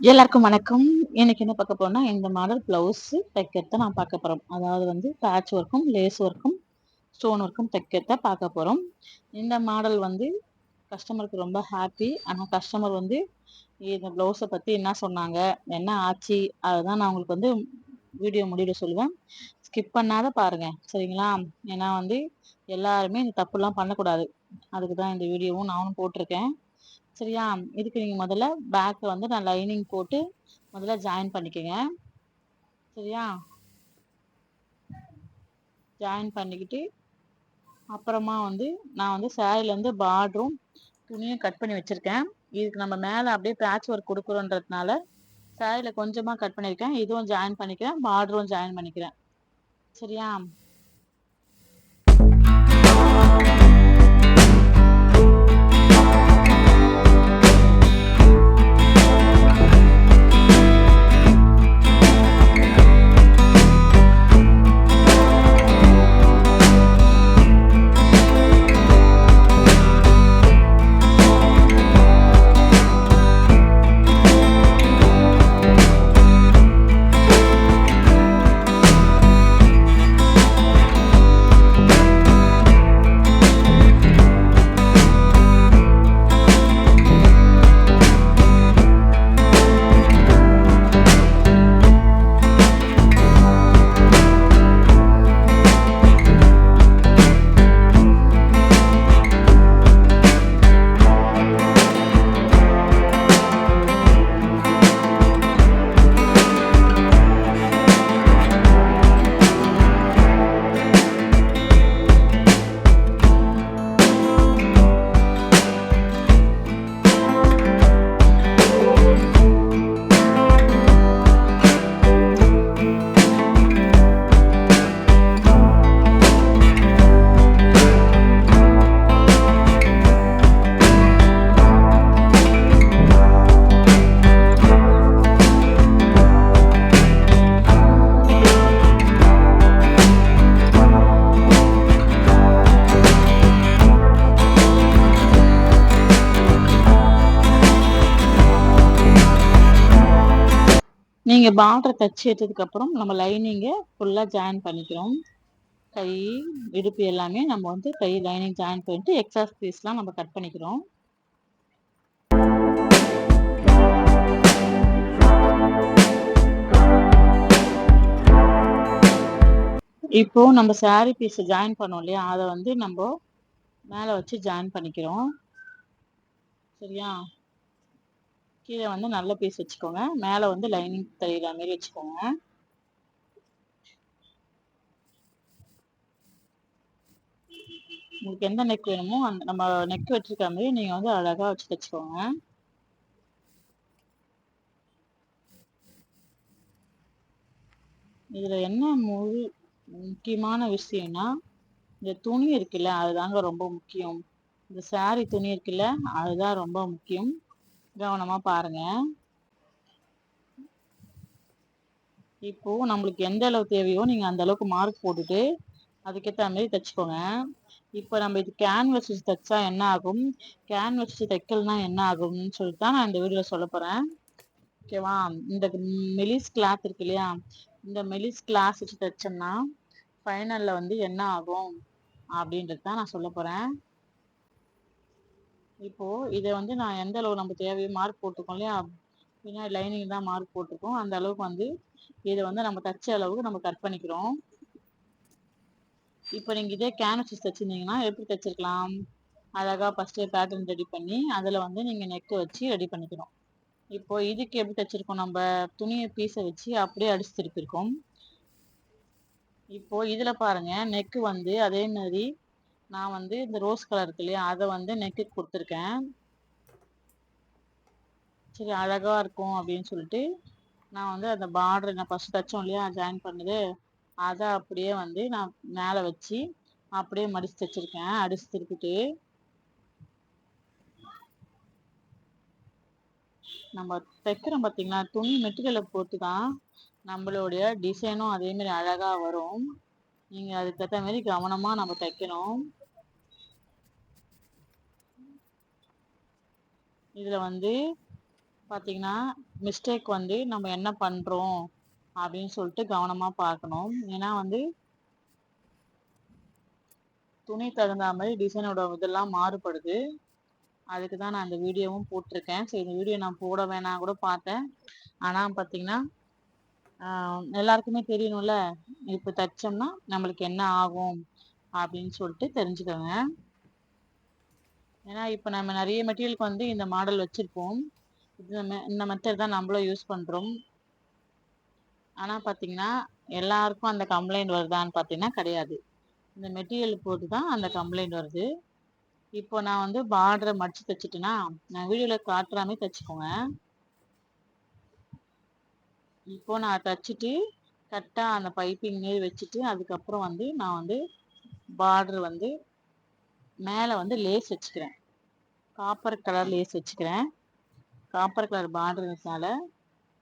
எல்லாருக்கும் வணக்கம். எனக்கு என்ன பார்க்க போறோம்னா இந்த மாடல் பிளவுஸ் தைக்கிறத நான் பார்க்க போறோம். அதாவது வந்து பேட்ச் ஒர்க்கும் லேஸ் ஒர்க்கும் ஸ்டோன் ஒர்க்கும் தைக்கிறத பார்க்க போறோம். இந்த மாடல் வந்து கஸ்டமருக்கு ரொம்ப ஹாப்பி ஆனால் கஸ்டமர் வந்து இந்த ப்ளவுஸை பற்றி என்ன சொன்னாங்க என்ன ஆச்சு அதுதான் நான் உங்களுக்கு வந்து வீடியோ முடிவில் சொல்லுவேன். ஸ்கிப் பண்ணாத பாருங்க சரிங்களா? ஏன்னா வந்து எல்லாருமே இந்த தப்புலாம் பண்ணக்கூடாது. அதுக்கு தான் இந்த வீடியோவும் நானும் போட்டிருக்கேன். சரியா? இதுக்கு நீங்கள் முதல்ல பேக்கை வந்து நான் லைனிங் போட்டு முதல்ல ஜாயின் பண்ணிக்கோங்க. சரியா? ஜாயின் பண்ணிக்கிட்டு அப்புறமா வந்து நான் வந்து சேரீலேருந்து பார்டரும் துணியும் கட் பண்ணி வச்சுருக்கேன். இதுக்கு நம்ம மேலே அப்படியே பேட்ச் ஒர்க் கொடுக்குறோன்றதுனால சேரீயில் கொஞ்சமாக கட் பண்ணியிருக்கேன். இதுவும் ஜாயின் பண்ணிக்கிறேன் பார்டரும் ஜாயின் பண்ணிக்கிறேன். சரியா? நீங்கள் பார்டர் தச்சு எடுத்ததுக்கப்புறம் நம்ம லைனிங்கை ஃபுல்லாக ஜாயின் பண்ணிக்கிறோம். கை இடுப்பு எல்லாமே நம்ம வந்து கை லைனிங் ஜாயின் பண்ணிட்டு எக்ஸ்ட்ரா பீஸ்லாம் நம்ம கட் பண்ணிக்கிறோம். இப்போ நம்ம சாரி பீஸ் ஜாயின் பண்ணோம் இல்லையா? அதை வந்து நம்ம மேலே வச்சு ஜாயின் பண்ணிக்கிறோம். சரியா? கீழே வந்து நல்ல பீஸ் வச்சுக்கோங்க. மேலே வந்து லைனிங் தெரியுற மாதிரி வச்சுக்கோங்க. உங்களுக்கு எந்த நெக் வேணுமோ அந்த நம்ம நெக் வச்சிருக்க மாதிரி நீங்கள் வந்து அழகாக வச்சு தைச்சிக்கோங்க. இதில் என்ன முழு முக்கியமான விஷயம்னா இந்த துணி இருக்குல்ல அதுதாங்க ரொம்ப முக்கியம். இந்த சாரி துணி இருக்குல்ல அதுதான் ரொம்ப முக்கியம். கவனமாக பாருங்க. இப்போ நம்மளுக்கு எந்த அளவு தேவையோ நீங்கள் அந்த அளவுக்கு மார்க் போட்டுட்டு அதுக்கேற்ற மாதிரி தைச்சிக்கோங்க. இப்போ நம்ம இது கேன்வஸ் வச்சு தைச்சா என்ன ஆகும்? கேன்வஸ் வச்சு தைக்கலனா என்ன ஆகும்னு சொல்லிட்டு தான் நான் இந்த வீடியோவில் சொல்ல போகிறேன் ஓகேவா இந்த மெலிஸ் கிளாத் இருக்கு இல்லையா? இந்த மெலிஸ் கிளாஸ் வச்சு தைச்சோம்னா ஃபைனலில் வந்து என்ன ஆகும்? அப்படின்றது தான் நான் சொல்ல போகிறேன் இப்போது இதை வந்து நான் எந்த அளவு நம்ம தேவையோ மார்க் போட்டிருக்கோம் இல்லையா? பின்னாடி லைனிங் தான் மார்க் போட்டிருக்கோம். அந்த அளவுக்கு வந்து இதை வந்து நம்ம தச்ச அளவுக்கு நம்ம கட் பண்ணிக்கிறோம். இப்போ நீங்கள் இதே கேன்வஸ் தைச்சிருந்தீங்கன்னா எப்படி தைச்சிருக்கலாம்? அழகாக ஃபஸ்ட்டே பேட்டர்ன் ரெடி பண்ணி அதில் வந்து நீங்கள் நெக்கை வச்சு ரெடி பண்ணிக்கணும். இப்போ இதுக்கு எப்படி தைச்சிருக்கோம் நம்ம? துணியை பீஸை வச்சு அப்படியே அடிச்சு திருப்பியிருக்கோம் இப்போ இதில் பாருங்க நெக்கு வந்து அதே மாதிரி நான் வந்து இந்த ரோஸ் கலர் இருக்கு இல்லையா அதை வந்து நெக்கு கொடுத்துருக்கேன். சரி அழகாக இருக்கும் அப்படின்னு சொல்லிட்டு நான் வந்து அந்த பார்டர் நான் ஃபஸ்ட் தைச்சோம் இல்லையா ஜாயின் பண்ணது. அதை அப்படியே வந்து நான் மேலே வச்சு அப்படியே மடித்து தைச்சிருக்கேன் அடிச்சு திருப்பிட்டு. நம்ம தைக்கிறோம் பார்த்தீங்களா துணி மெட்டீரியலை போட்டு தான் நம்மளுடைய டிசைனும் அதேமாரி அழகாக வரும். நீங்கள் அதுக்கு ஏற்ற கவனமாக நம்ம தைக்கணும். இதில் வந்து பார்த்தீங்கன்னா மிஸ்டேக் வந்து நம்ம என்ன பண்ணுறோம் அப்படின்னு சொல்லிட்டு கவனமாக பார்க்கணும். ஏன்னா வந்து துணி தகுந்த மாதிரி டிசைனோட இதெல்லாம் மாறுபடுது. அதுக்கு தான் நான் இந்த வீடியோவும் போட்டிருக்கேன். சரி இந்த வீடியோ நான் போட வேணாம் கூட பார்த்தேன். ஆனால் பார்த்தீங்கன்னா எல்லாருக்குமே தெரியணும்ல. இப்போ தைச்சோம்னா நம்மளுக்கு என்ன ஆகும் அப்படின்னு சொல்லிட்டு தெரிஞ்சுக்கோங்க. ஏன்னா இப்போ நம்ம நிறைய மெட்டீரியலுக்கு வந்து இந்த மாடல் வச்சுருப்போம். இந்த மெத்தட் தான் நம்மளும் யூஸ் பண்ணுறோம் ஆனால் பார்த்தீங்கன்னா எல்லாருக்கும் அந்த கம்ப்ளைண்ட் வருதான்னு பார்த்தீங்கன்னா கிடையாது. இந்த மெட்டீரியல் போட்டு தான் அந்த கம்ப்ளைண்ட் வருது. இப்போ நான் வந்து பார்டரை மடிச்சு தைச்சிட்டேன்னா நான் வீடியோவில் காட்டுறாமே தைச்சிக்கோங்க. இப்போ நான் தைச்சிட்டு கரெக்டாக அந்த பைப்பிங் மாரி வச்சுட்டு அதுக்கப்புறம் வந்து நான் வந்து பார்டர் வந்து மேலே வந்து லேஸ் வச்சுக்கிறேன். காப்பர் கலர் லேஸ் வச்சுக்கிறேன். காப்பர் கலர் பார்டர்னால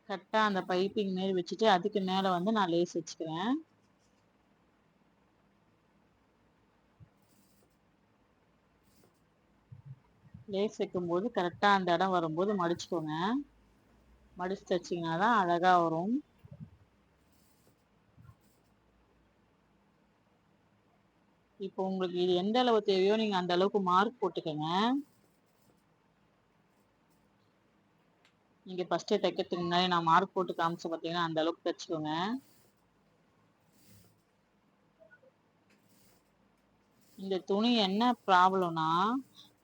கரெக்டாக அந்த பைப்பிங் மாரி வச்சுட்டு அதுக்கு மேலே வந்து நான் லேஸ் வச்சுக்கிறேன். லேஸ் வைக்கும்போது கரெக்டாக அந்த இடம் வரும்போது மடிச்சுக்கோங்க. மடிச்சு தச்சிங்கன்னா தான் அழகாக வரும். இப்போ உங்களுக்கு இது எந்த அளவு தேவையோ நீங்கள் அந்த அளவுக்கு மார்க் போட்டுக்கோங்க. நீங்கள் ஃபஸ்ட்டே தைக்கிறதுக்கு முன்னாடி நான் மார்க் போட்டு காமிச்சு பார்த்தீங்கன்னா அந்த அளவுக்கு தைச்சிக்கோங்க. இந்த துணி என்ன ப்ராப்ளம்னா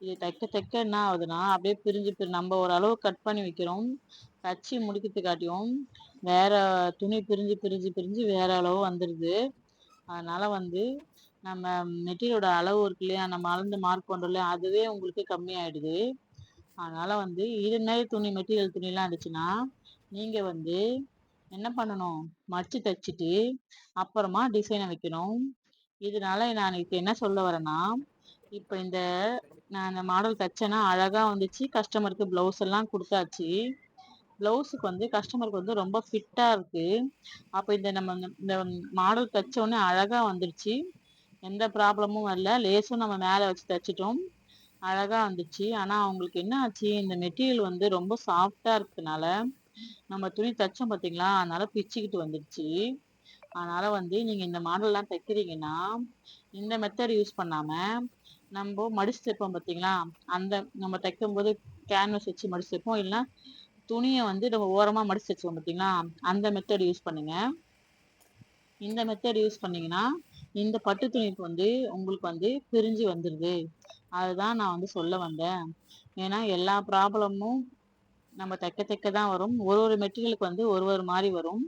இது தைக்க தைக்க என்ன ஆகுதுன்னா அப்படியே பிரிஞ்சு பிரி நம்ம ஓரளவு கட் பண்ணி வைக்கிறோம். தச்சு முடிக்கிறதுக்காட்டியும் வேற துணி பிரிஞ்சு பிரிஞ்சு பிரிஞ்சு வேற அளவு வந்துடுது அதனால வந்து நம்ம மெட்டீரியலோட அளவு இருக்கு இல்லையா? நம்ம அளந்து மார்க் பண்ணுறோம் இல்லையா? அதுவே உங்களுக்கு கம்மியாயிடுது. அதனால வந்து இது துணி மெட்டீரியல் துணிலாம் இருந்துச்சுன்னா நீங்கள் வந்து என்ன பண்ணணும்? மடித்து தைச்சிட்டு அப்புறமா டிசைனை வைக்கணும். இதனால நான் இப்போ என்ன சொல்ல வரேன்னா இப்போ இந்த நான் இந்த மாடல் தைச்சேன்னா அழகாக வந்துச்சு. கஸ்டமருக்கு ப்ளவுஸ் எல்லாம் கொடுத்தாச்சு. ப்ளவுஸுக்கு வந்து கஸ்டமருக்கு வந்து ரொம்ப ஃபிட்டாக இருக்குது அப்போ இந்த நம்ம இந்த மாடல் தைச்ச உடனே அழகாக வந்துடுச்சு எந்த ப்ராப்ளமும் வரல. லேஸும் நம்ம மேலே வச்சு தைச்சிட்டோம். அழகாக வந்துச்சு. ஆனால் அவங்களுக்கு என்ன ஆச்சு? இந்த மெட்டீரியல் வந்து ரொம்ப சாஃப்டாக இருக்கிறதுனால நம்ம துணி தைச்சோம் பார்த்தீங்களா அதனால பிச்சுக்கிட்டு வந்துடுச்சு. அதனால் வந்து நீங்கள் இந்த மாடல்லாம் தைக்கிறீங்கன்னா இந்த மெத்தட் யூஸ் பண்ணாமல் நம்ம மடிச்சு தைப்போம் பார்த்தீங்களா அந்த நம்ம தைக்கும்போது கேன்வஸ் வச்சு மடிச்சு தைப்போம். இல்லைன்னா துணியை வந்து நம்ம ஓரமாக மடிச்சு தைச்சோம் பார்த்தீங்களா அந்த மெத்தட் யூஸ் பண்ணுங்கள் இந்த மெத்தட் யூஸ் பண்ணிங்கன்னா இந்த பட்டு துணிக்கு வந்து உங்களுக்கு வந்து பிரிஞ்சு வந்துடுது அதுதான் நான் வந்து சொல்ல வந்தேன். ஏன்னா எல்லா ப்ராப்ளமும் நம்ம தைக்க தைக்க தான் வரும். ஒரு ஒரு மெட்டீரியலுக்கு வந்து ஒரு ஒரு மாதிரி வரும்.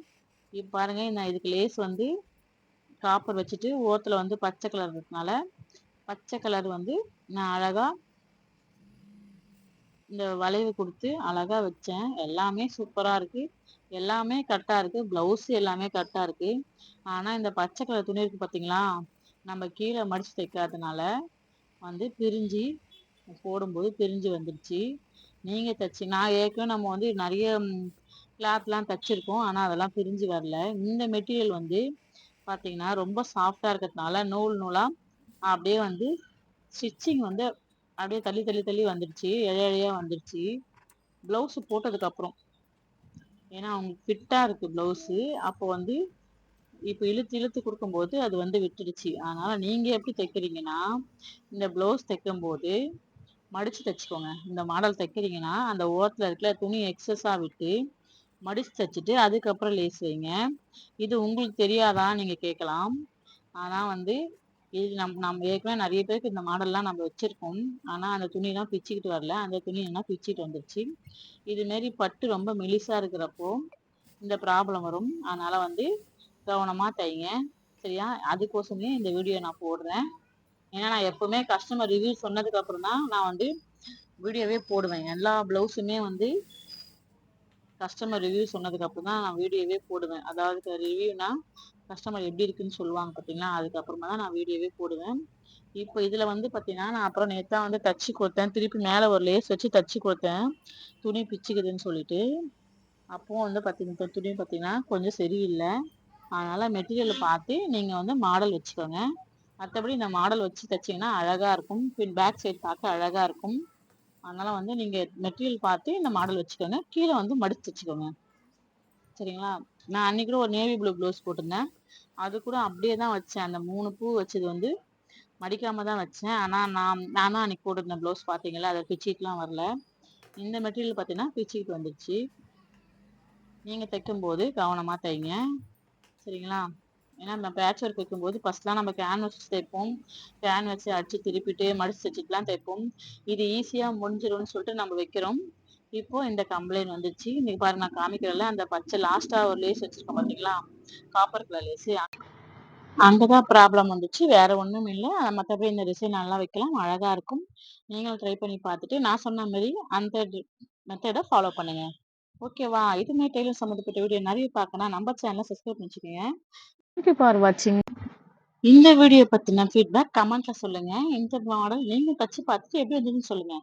இப்போ பாருங்க நான் இதுக்கு லேஸ் வந்து காப்பர் வச்சுட்டு ஓரத்தில் வந்து பச்சை கலர் இருக்கிறதுனால பச்சை கலர் வந்து நான் அழகாக இந்த வளைவு கொடுத்து அழகா வச்சேன். எல்லாமே சூப்பரா இருக்கு. எல்லாமே கரெக்டா இருக்கு. பிளவுஸ் எல்லாமே கரெக்டா இருக்கு. ஆனா இந்த பச்சை கலர் துணி இருக்கு பாத்தீங்களா? நம்ம கீழே மடிச்சு தைக்காதனால வந்து பிரிஞ்சு போடும்போது பிரிஞ்சு வந்துடுச்சு நீங்க தைச்சி நான் ஏற்கனவே நம்ம வந்து நிறைய கிளாத்லாம் தைச்சிருக்கோம். ஆனால் அதெல்லாம் பிரிஞ்சு வரல. இந்த மெட்டீரியல் வந்து பார்த்தீங்கன்னா ரொம்ப சாஃப்டாக இருக்கிறதுனால நூல் நூலாக அப்படியே வந்து ஸ்டிச்சிங் வந்து அப்படியே தள்ளி தள்ளி தள்ளி வந்துடுச்சு. இழையா வந்துடுச்சு. ப்ளவுஸு போட்டதுக்கப்புறம் ஏன்னா அவங்களுக்கு ஃபிட்டாக இருக்குது ப்ளவுஸு அப்போ வந்து இப்போ இழுத்து இழுத்து கொடுக்கும்போது அது வந்து விட்டுடுச்சு. அதனால் நீங்கள் எப்படி தைக்கிறீங்கன்னா இந்த ப்ளவுஸ் தைக்கும்போது மடித்து தைச்சிக்கோங்க. இந்த மாடல் தைக்கிறீங்கன்னா அந்த ஓரத்தில் இருக்கிற துணி எக்ஸஸாக விட்டு மடித்து தைச்சிட்டு அதுக்கப்புறம் லேஸ் வைங்க. இது உங்களுக்கு தெரியாதான் நீங்கள் கேட்கலாம். ஆனால் வந்து இது நம் நம்ம ஏற்கனவே நிறைய பேருக்கு இந்த மாடல்லாம் நம்ம வச்சுருக்கோம். ஆனால் அந்த துணியெலாம் பிச்சுக்கிட்டு வரல. அந்த துணி என்ன பிச்சுட்டு வந்துருச்சு. இதுமாரி பட்டு ரொம்ப மெலிசாக இருக்கிறப்போ இந்த ப்ராப்ளம் வரும். அதனால் வந்து கவனமாக தைங்க. சரியா? அதுக்கோசமே இந்த வீடியோ நான் போடுறேன். ஏன்னா நான் எப்போவுமே கஸ்டமர் ரிவ்யூ சொன்னதுக்கப்புறம் தான் நான் வந்து வீடியோவே போடுவேன். எல்லா ப்ளவுஸுமே வந்து கஸ்டமர் ரிவ்யூ சொன்னதுக்கப்புறம் தான் நான் வீடியோவே போடுவேன். அதாவது ரிவ்யூனா கஸ்டமர் எப்படி இருக்குன்னு சொல்லுவாங்க பார்த்தீங்களா அதுக்கப்புறமா தான் நான் வீடியோவே போடுவேன். இப்போ இதில் வந்து பார்த்தீங்கன்னா நான் அப்புறம் நேற்றா வந்து தச்சு கொடுத்தேன். திருப்பி மேலே ஒரு லேஸ் வச்சு தச்சு கொடுத்தேன். துணி பிச்சுக்குதுன்னு சொல்லிட்டு. அப்போ வந்து பார்த்தீங்கன்னா துணி பார்த்தீங்கன்னா கொஞ்சம் சரியில்லை. அதனால் மெட்டீரியலை பார்த்து நீங்கள் வந்து மாடல் வச்சுக்கோங்க. மற்றபடி இந்த மாடல் வச்சு தைச்சிங்கன்னா அழகாக இருக்கும். பின் பேக் சைடு பார்க்க அழகாக இருக்கும். அதனால் வந்து நீங்கள் மெட்டீரியல் பார்த்து இந்த மாடல் வச்சுக்கோங்க. கீழே வந்து மடித்து வச்சுக்கோங்க. சரிங்களா? நான் அன்னைக்கு கூட ஒரு நேவி ப்ளூ ப்ளவுஸ் போட்டிருந்தேன். அது கூட அப்படியே தான் வச்சேன். அந்த மூணு பூ வச்சது வந்து மடிக்காம தான் வச்சேன். ஆனால் நான் நானும் அன்னைக்கு போட்டிருந்தேன் ப்ளவுஸ் பார்த்தீங்களா? அதை பிச்சிட்டுலாம் வரல. இந்த மெட்டீரியல் பார்த்தீங்கன்னா பிச்சிட்டு வந்துடுச்சு நீங்கள் தைக்கும்போது கவனமாக தைங்க. சரிங்களா? ஏன்னா நம்ம பேட்ச் ஒர்க் வைக்கும்போது ஃபர்ஸ்ட்லாம் நம்ம கேன் வச்சு தைப்போம். கேன் வச்சு அடிச்சு திருப்பிட்டு மடிச்சு தைச்சிட்டுலாம் தைப்போம். இது ஈஸியாக முடிஞ்சிடும்னு சொல்லிட்டு நம்ம வைக்கிறோம். இப்போ இந்த கம்ப்ளைண்ட் வந்துச்சு. இன்னைக்கு பாருங்க நான் காமிக்கிறேன்ல அந்த பச்சை லாஸ்டா ஒரு லேஸ் வச்சிருக்கோம் பாத்தீங்களா? காப்பர் கலர் லேஸ் அங்கதான் ப்ராப்ளம் வந்துச்சு. வேற ஒண்ணும் இல்லை. மற்றபடி இந்த டிசைன் நல்லா வைக்கலாம். அழகா இருக்கும். நீங்களும் ட்ரை பண்ணி பார்த்துட்டு நான் சொன்ன மாதிரி அந்த மெத்தடை ஃபாலோ பண்ணுங்க. ஓகேவா இதுமே டெய்லர் சம்மந்தப்பட்ட வீடியோ நிறைய பார்க்கணும். நம்ம சேனலை சப்ஸ்கிரைப் பண்ணிச்சுக்கோங்க. தேங்க்யூ ஃபார் வாட்சிங் இந்த வீடியோ பத்தின ஃபீட்பேக் கமெண்ட்ல சொல்லுங்க. இந்த மாடல் நீங்க தச்சு பார்த்துட்டு எப்படி இருந்ததுன்னு சொல்லுங்க.